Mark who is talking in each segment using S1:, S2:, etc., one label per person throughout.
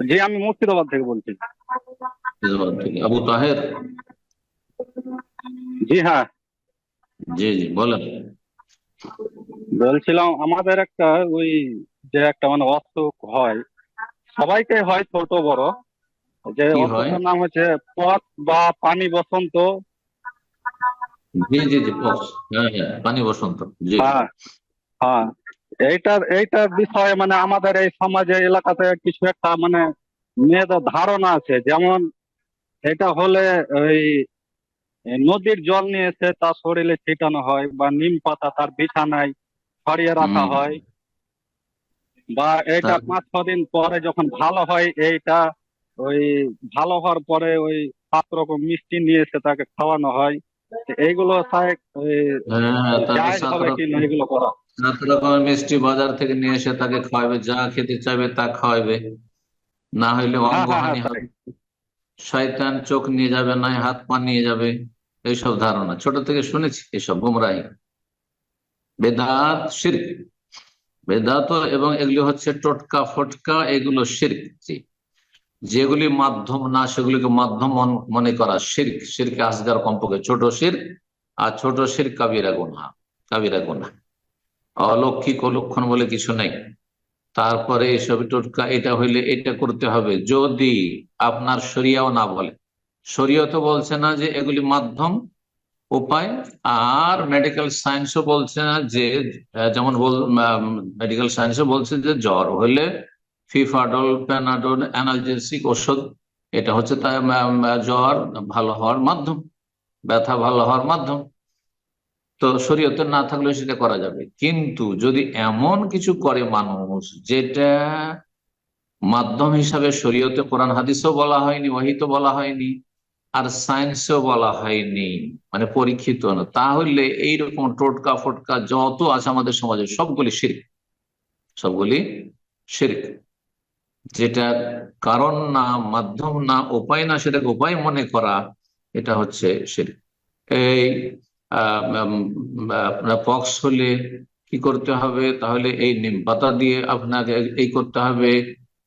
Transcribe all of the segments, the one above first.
S1: জি আমি মুর্শিদাবাদ থেকে বলছি।
S2: ফিরোজাবাদ থেকে। আবু তাহের?
S1: জি হ্যাঁ।
S2: জি জি বলেন।
S1: বলছিলাম আমাদের একটা ওই যে একটা মানে অসুখ হয় সবাইকে হয় ছোট বড়। যে অসুখের নাম হচ্ছে পথ বা পানি বসন্ত।
S2: জি জি জি পক্স হ্যাঁ হ্যাঁ পানি বসন্ত। জি।
S1: হ্যাঁ হ্যাঁ। এইটার এইটার বিষয়ে মানে আমাদের এই সমাজে এলাকাতে কিছু একটা মানে মেয়েদের ধারণা আছে। যেমন এটা হলে ওই নদীর জল নিয়ে এসে তার শরীরে ছিটানো হয় বা নিম পাতা তার বিছানায় ছড়িয়ে রাখা হয়। বা এটা পাঁচ ছ দিন পরে যখন ভালো হয় এইটা ওই ভালো হওয়ার পরে ওই সাত রকম মিষ্টি নিয়ে এসে তাকে খাওয়ানো হয়। এইগুলো
S2: হ্যাঁ
S1: হবে
S2: রকম
S1: এগুলো করা।
S2: সাত রকমের মিষ্টি বাজার থেকে নিয়ে এসে তাকে খাওয়াবে যা খেতে চাইবে তা খাওয়াবে। না হইলে
S1: হ্যাঁ হ্যাঁ
S2: অঙ্গহানি
S1: হ্যাঁ
S2: হবে শয়তান চোখ নিয়ে যাবে না হাত পা নিয়ে যাবে। এইসব ধারণা। ছোট থেকে শুনেছি এসব গুমরাহি। বেদাত শিরক। বেদাত এবং এগুলি হচ্ছে টোটকা ফটকা এগুলো শিরক যেগুলি মাধ্যম না সেগুলিকে মাধ্যম মনে করা শিরক। শিরকে আসগার কমপক্ষে ছোট শির আর ছোট শির কাবিরা গুনা কাবিরা গুনা অলৌকিক অলক্ষণ বলে কিছু নেই। তারপরে এসব টোটকা এটা হইলে এটা করতে হবে। যদি আপনার শরিয়াও না বলে, শরীয় তো বলছে না যে এগুলি মাধ্যম, উপায়, আর মেডিকেল সায়েন্সও বলছে না যে যেমন মেডিকেল সায়েন্সও বলছে যে জ্বর হলে ফিফাডল প্যানাডল অ্যানালজেসিক ওষুধ এটা হচ্ছে জ্বর, ভালো হওয়ার মাধ্যম, ব্যথা ভালো হওয়ার মাধ্যম। তো শরীয়তে না থাকলেও সেটা করা যাবে। কিন্তু যদি এমন কিছু করে মানুষ যেটা মাধ্যম হিসাবে শরীয়তে কোরআন, হাদিসও বলা হয়নি ওয়াহিত বলা হয়নি, আর সায়েন্সেও বলা হয়নি মানে পরীক্ষিত না, তাহলে এইরকম টোটকা ফটকা যত আছে আমাদের সমাজে সবগুলি শিরক। সবগুলি শিরক। যেটা কারণ না, মাধ্যম না, উপায় না, সেটাকে উপায় মনে করা, এটা হচ্ছে শিরক। এই পক্স হলে কি করতে হবে? তাহলে এই নিম পাতা দিয়ে আপনাকে এই করতে হবে,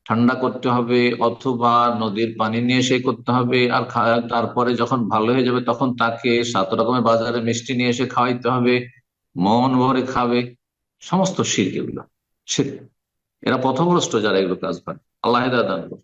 S2: ঠান্ডা করতে হবে, অথবা নদীর পানি নিয়ে এসে করতে হবে। আর তারপরে যখন ভালো হয়ে যাবে তখন তাকে সাত রকমের বাজারে মিষ্টি নিয়ে এসে খাওয়াইতে হবে, মন ভরে খাবে, সমস্ত শির্ক এগুলো। এরা পথভ্রষ্ট যারা এগুলো কাজ করে। আল্লাহ দান করুন